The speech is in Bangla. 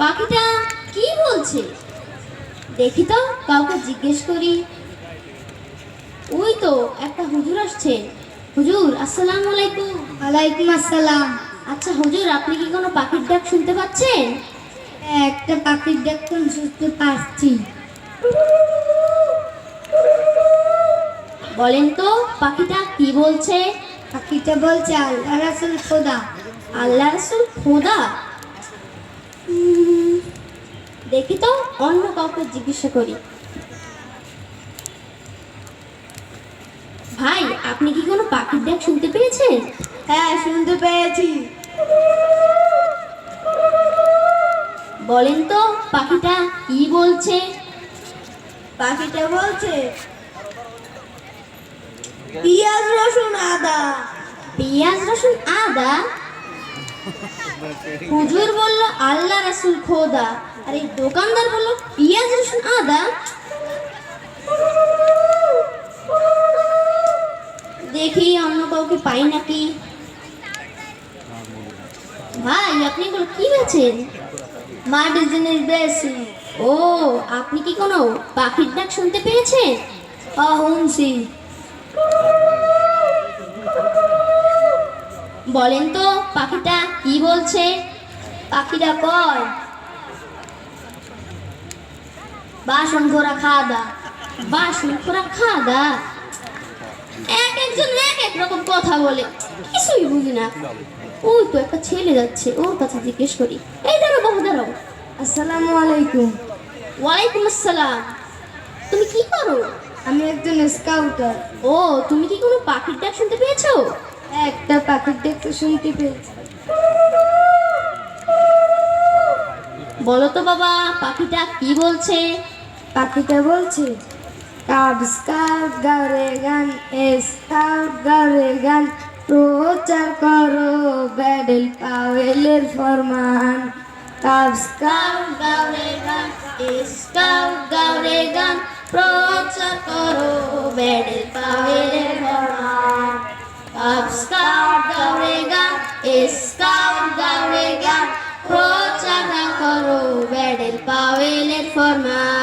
পাখিটা কি বলছে? দেখি তো কাউকে জিজ্ঞেস করি। ওই তো একটা হুজুর আসছে। হুজুর আসসালামু আলাইকুম। ওয়ালাইকুম আসসালাম। আচ্ছা হুজুর আপনি কি কোনো পাখির ডাক শুনতে পাচ্ছেন? একটা পাখির ডাক তো শুনতে পাচ্ছি। বলেন তো পাখিটা কি বলছে? পাখিটা বলছে আল্লাহ রাসুল খোদা। আল্লাহ রসুল খোদা? দেখি তো অন্য কাউকে জিজ্ঞাসা করি। ভাই আপনি কি কোনো পাখির ডাক শুনতে পেয়েছেন? হ্যাঁ শুনতে পেয়েছি। বলেন তো পাখিটা কি বলছে? পাখিটা বলছে পিঁয়াজ রসুন আদা। পেঁয়াজ রসুন আদা? হুজুর বলল, আল্লাহ রাসুল খোদা। আর এই দোকানদার বলল, পেঁয়াজ রসুন আদা। দেখি অন্য কাউকে পাই নাকি? ভাই, আপনি এগুলো কি বেছেন মাটির জিনিস বেশি ও, আপনি কি কোনো পাখির ডাক শুনতে পেয়েছেন? অহুনসি বলেন তো পাখিটা কি বলছে? পাখিটা কয়? বাসন ঘোরা খাওয়া দা বাসন ঘোরা খাওয়া খাদা? এক একজন এক এক রকম কথা বলে। কিছুই বুঝি না। ওই তো একটা ছেলে যাচ্ছে ওর কাছে জিজ্ঞেস করি। এই দাঁড়ো বাবু দাঁড়াও। আসসালামু আলাইকুম। ওয়ালাইকুম আসসালাম। তুমি কি করো? আমি একজন স্কাউটার ও তুমি কি কোনো পাখির ডাক শুনতে পেয়েছ? একটা পাখির দেখতে শুনতে পেয়েছি বলো তো বাবা পাখিটা কি বলছে? পাখিটা বলছে কাব স্কাউট গাওরে গান স্কাউট গাওরে গান প্রচার করো ব্যাডেল পাওয়েলের ফরমান। কাব স্কাউট গাওরে গান স্কাউট গাওরে গান প্রচার করো বেডেল পাওয়েলের Up, scout, gaurega, scout, gaurega, pro chana koro, vedel pavelet for my.